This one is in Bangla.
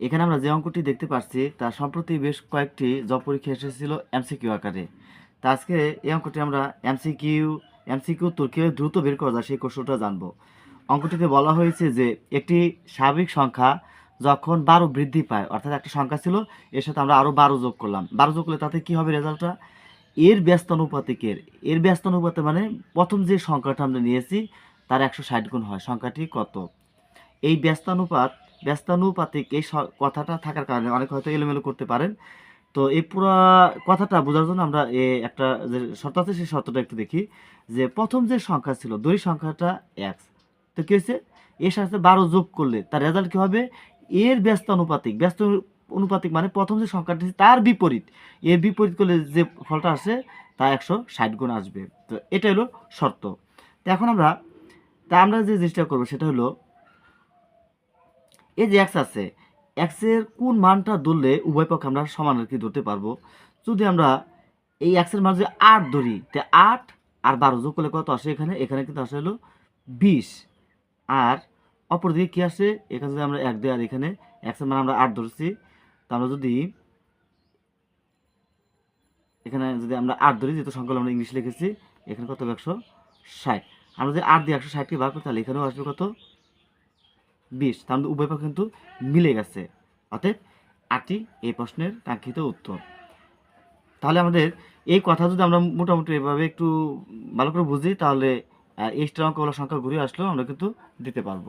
এখানে আমরা যে অঙ্কটি দেখতে পাচ্ছি, তা সম্প্রতি বেশ কয়েকটি জব পরীক্ষা এসেছিল এমসিকিউ আকারে। তা আজকে এই অঙ্কটি আমরা এমসিকিউ এমসিকিউ উত্তর কীভাবে দ্রুত বের করা যায় সেই কৌশলটা জানব। অঙ্কটিতে বলা হয়েছে যে, একটি স্বাভাবিক সংখ্যা যখন বারো বৃদ্ধি পায়, অর্থাৎ একটা সংখ্যা ছিল, এর সাথে আমরা আরও বারো যোগ করলাম। বারো যোগ করলে তাতে কী হবে রেজাল্টটা? এর ব্যস্তানুপাতিকের এর ব্যস্তানুপাতে মানে প্রথম যে সংখ্যাটা আমরা নিয়েছি, তার একশো ষাট গুণ হয়। সংখ্যাটি কত? এই ব্যস্তানুপাত ব্যস্তানুপাতিক এই কথাটা থাকার কারণে অনেক হয়তো এলোমেলো করতে পারেন। তো এই পুরো কথাটা বোঝার জন্য আমরা একটা যে শর্ত আছে, সেই শর্তটা একটু দেখি। যে প্রথম যে সংখ্যা ছিল, দুই সংখ্যাটা এক্স তো কী হয়েছে? এর সাথে বারো যোগ করলে তার রেজাল্ট কী হবে? এর ব্যস্ত অনুপাতিক ব্যস্ত অনুপাতিক মানে প্রথম যে সংখ্যাটি তার বিপরীত। এর বিপরীত করলে যে ফলটা আসে, তা একশো ষাট গুণ আসবে। তো এটা হলো শর্ত। তো এখন আমরা, তা আমরা যে জিনিসটা করব, সেটা হলো এই যে এক্স আছে এক্সের কোন মানটা ধরলে উভয় পক্ষে আমরা সমান আর কি ধরতে পারব? যদি আমরা এই এক্সের মান যদি আট ধরি, তে আট আর বারো যোগ করলে কত আসে এখানে? এখানে কিন্তু আসে হলো বিশ। আর অপরদিকে কী আসে? এখানে যদি আমরা এক দিই আর এখানে এক্সের মান আমরা আট ধরছি, তা আমরা যদি এখানে যদি আমরা আট ধরি, যেহেতু সংখ্যা আমরা ইংলিশ লিখেছি, এখানে কত একশো ষাট? আমরা যদি আট দিয়ে একশো ষাটকে বার করি, তাহলে এখানেও আসবে কত? বিশ, তাহলে উভয় পক্ষ কিন্তু মিলে গেছে। অতএব আটটি এই প্রশ্নের কাঙ্ক্ষিত উত্তর। তাহলে আমাদের এই কথা যদি আমরা মোটামুটি এভাবে একটু ভালো করে বুঝি, তাহলে এই স্ট্রাঙ্ক সংখ্যা ঘুরে আসলেও আমরা কিন্তু দিতে পারব।